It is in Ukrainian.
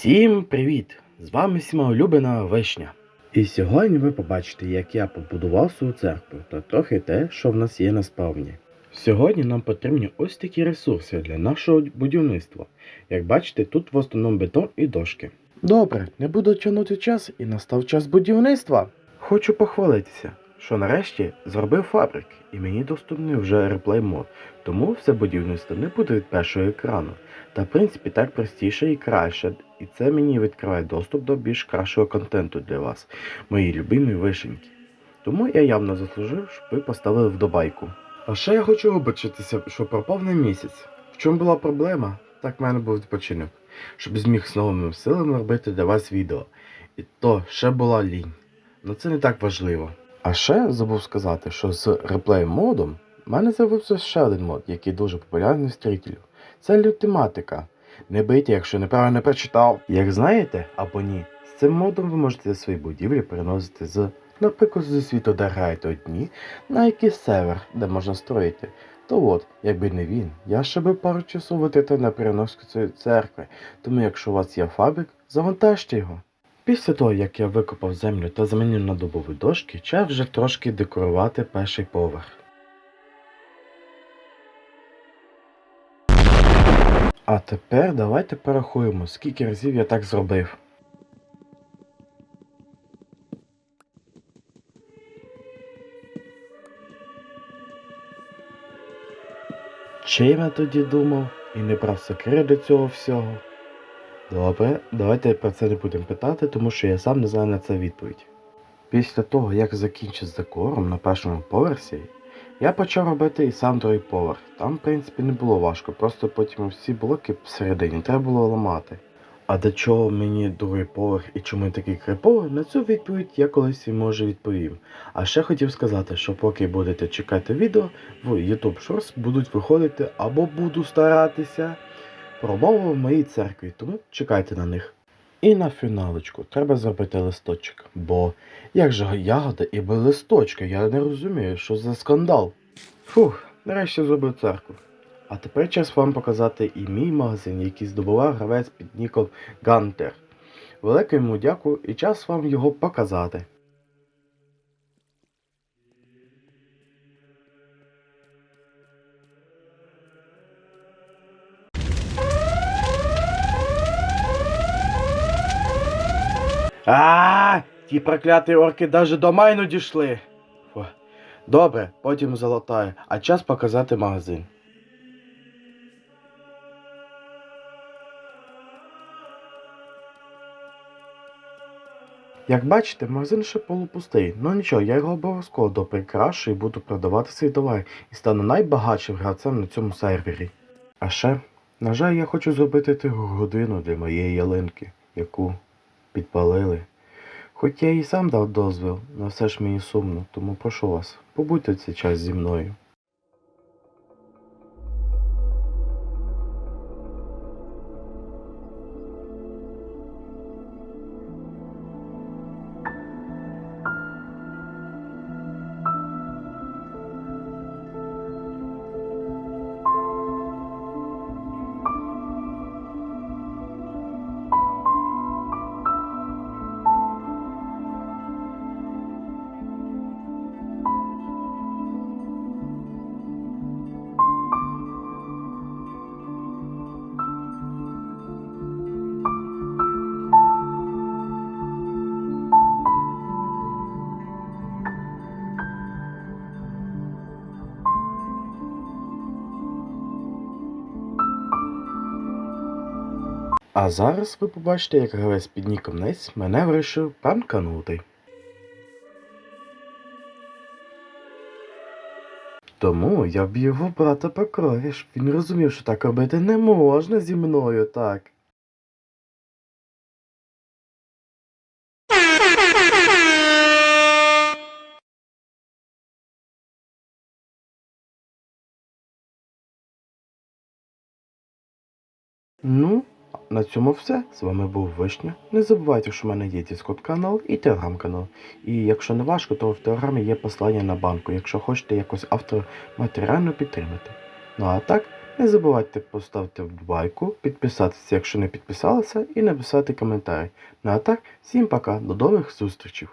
Всім привіт! З вами всіма улюблена вишня. І сьогодні ви побачите, як я побудував свою церкву та трохи те, що в нас є на спавні. Сьогодні нам потрібні ось такі ресурси для нашого будівництва. Як бачите, тут в основному бетон і дошки. Добре, не буду тягнути час і настав час будівництва. Хочу похвалитися, що нарешті зробив фабрик, і мені доступний вже реплей мод, тому все будівництво не буде від першого екрану. Та в принципі так простіше і краще, і це мені відкриває доступ до більш кращого контенту для вас, мої любимі вишеньки. Тому я явно заслужив, щоб ви поставили вдобайку. А ще я хочу вибачитися, що пропав на місяць. В чому була проблема? Так в мене був відпочинок, щоб зміг з новими силами робити для вас відео. І то ще була лінь. Ну це не так важливо. А ще забув сказати, що з реплей модом в мене з'явився ще один мод, який дуже популярний в. Це лютематика. Не бийте, якщо неправильно прочитав. Як знаєте або ні, з цим модом ви можете свої будівлі переносити з, наприклад, зі світу, де одні, на якийсь сервер, де можна строїти. То от, якби не він, я ще би пару часу витратив на переноску цієї церкви, тому якщо у вас є фабрик, завантажте його. Після того, як я викопав землю та замінив на дубові дошки, час вже трошки декорувати перший поверх. А тепер давайте порахуємо, скільки разів я так зробив. Чим я тоді думав і не брав секрет до цього всього? Добре, давайте про це не будемо питати, тому що я сам не знаю на це відповідь. Після того, як закінчив з декором на першому поверсі, я почав робити і сам другий поверх. Там, в принципі, не було важко, просто потім всі блоки всередині треба було ламати. А до чого мені другий поверх і чому він такий криповий, на цю відповідь я колись і може відповім. А ще хотів сказати, що поки будете чекати відео, в YouTube Shorts будуть виходити або буду старатися промови в моїй церкві, тому чекайте на них. І на фіналочку треба зробити листочок, бо як же ягода і без листочка, я не розумію, що за скандал. Фух, нарешті зробив церкву. А тепер час вам показати і мій магазин, який здобував гравець під ніком Гантер. Велике йому дякую і час вам його показати. А, ті прокляті орки даже до майну дійшли. Фу. Добре, потім залатаю, а час показати магазин. Як бачите, магазин ще полупустий, ну нічого, я його обов'язково доприкрашу і буду продавати свій товар і стану найбагатшим гравцем на цьому сервері. А ще, на жаль, я хочу зробити тиху годину для моєї ялинки, яку підпалили. Хоч я і сам дав дозвіл, але все ж мені сумно, тому прошу вас, побудьте цей час зі мною. А зараз ви побачите, як гравець під ніком Нець мене вирішив пранканути. Тому я вб'ю його брата по крові, щоб він розумів, що так робити не можна зі мною так. Ну, на цьому все. З вами був Вишня. Не забувайте, що в мене є Discord канал і телеграм канал. І якщо не важко, то в телеграмі є послання на банку, якщо хочете якось автора матеріально підтримати. Ну а так, Не забувайте поставити вбайку, підписатися, якщо не підписалися, і написати коментар. Ну а так, всім пока, до нових зустрічей!